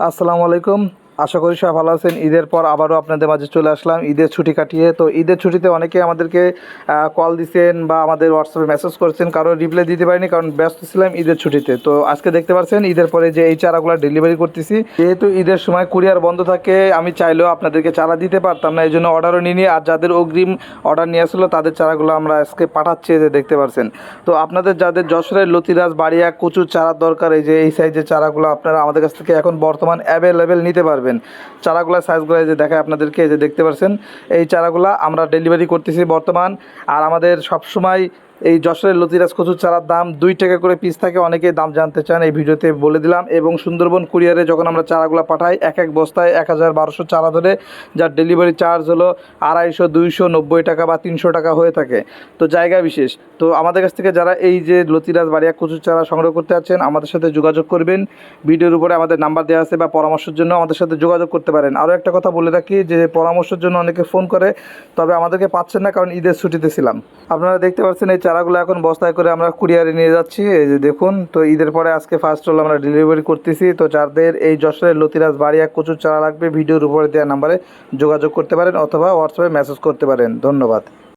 আসসালামু আলাইকুম। আশা করি সবাই ভালো আছেন। ঈদের পর আবারও আপনাদের মাঝে চলে আসলাম। ঈদের ছুটি কাটিয়ে, তো ঈদের ছুটিতে অনেকে আমাদেরকে কল দিচ্ছেন বা আমাদের হোয়াটসঅ্যাপে মেসেজ করেছেন। কারও রিপ্লাই দিতে পারিনি, কারণ ব্যস্ত ছিলাম ঈদের ছুটিতে। তো আজকে দেখতে পাচ্ছেন, ঈদের পরে যে এই চারাগুলো ডেলিভারি করতেছি, যেহেতু ঈদের সময় কুরিয়ার বন্ধ থাকে, আমি চাইলেও আপনাদেরকে চারা দিতে পারতাম না এই জন্য অর্ডারও নিয়ে আর যাদের অগ্রিম অর্ডার নিয়ে আসলো, তাদের চারাগুলো আমরা আজকে পাঠাচ্ছি যে দেখতে পাচ্ছেন। তো আপনাদের যাদের যশোরের লতিরাজ, বাড়িয়া, কচুর চারার দরকার, এই যে এই সাইজের চারাগুলো আপনারা আমাদের কাছ থেকে এখন বর্তমান অ্যাভেলেবেল নিতে পারবেন। চারাগুলো সাইজগুলো যে দেখায় আপনাদেরকে, এই যে দেখতে পাচ্ছেন এই চারাগুলা আমরা ডেলিভারি করতেছি বর্তমান। আর আমাদের সবসময় এই যশোরের লতিরাজ কচুর চারার দাম দুই টাকা করে পিস থাকে। অনেকে দাম জানতে চান, এই ভিডিওতে বলে দিলাম। এবং সুন্দরবন কুরিয়ারে যখন আমরা চারাগুলো পাঠাই, এক এক বস্তায় এক হাজার বারোশো চারা ধরে, যার ডেলিভারি চার্জ হলো আড়াইশো, দুইশো, নব্বই টাকা বা তিনশো টাকা হয়ে থাকে। তো জায়গা বিশেষ। তো আমাদের কাছ থেকে যারা এই যে লতিরাজ বাড়িয়া কচুর চারা সংগ্রহ করতে আছেন, আমাদের সাথে যোগাযোগ করবেন। ভিডিওর উপরে আমাদের নাম্বার দেওয়া আছে বা পরামর্শের জন্য আমাদের সাথে যোগাযোগ করতে পারেন। আরও একটা কথা বলে রাখি যে, পরামর্শের জন্য অনেকে ফোন করে, তবে আমাদেরকে পাচ্ছেন না কারণ ঈদের ছুটিতে ছিলাম। আপনারা দেখতে পাচ্ছেন এই চারাগুলো এখন বস্তায় করে আমরা কুরিয়ারে নিয়ে যাচ্ছি। এই যে দেখুন, তো ঈদের পরে আজকে ফার্স্ট হল আমরা ডেলিভারি করতেছি। তো যাদের এই যশোরের লতিরাজ বাড়ি এক কচুর চারা লাগবে, ভিডিওর উপরে দেওয়া নাম্বারে যোগাযোগ করতে পারেন অথবা হোয়াটসঅ্যাপে মেসেজ করতে পারেন। ধন্যবাদ।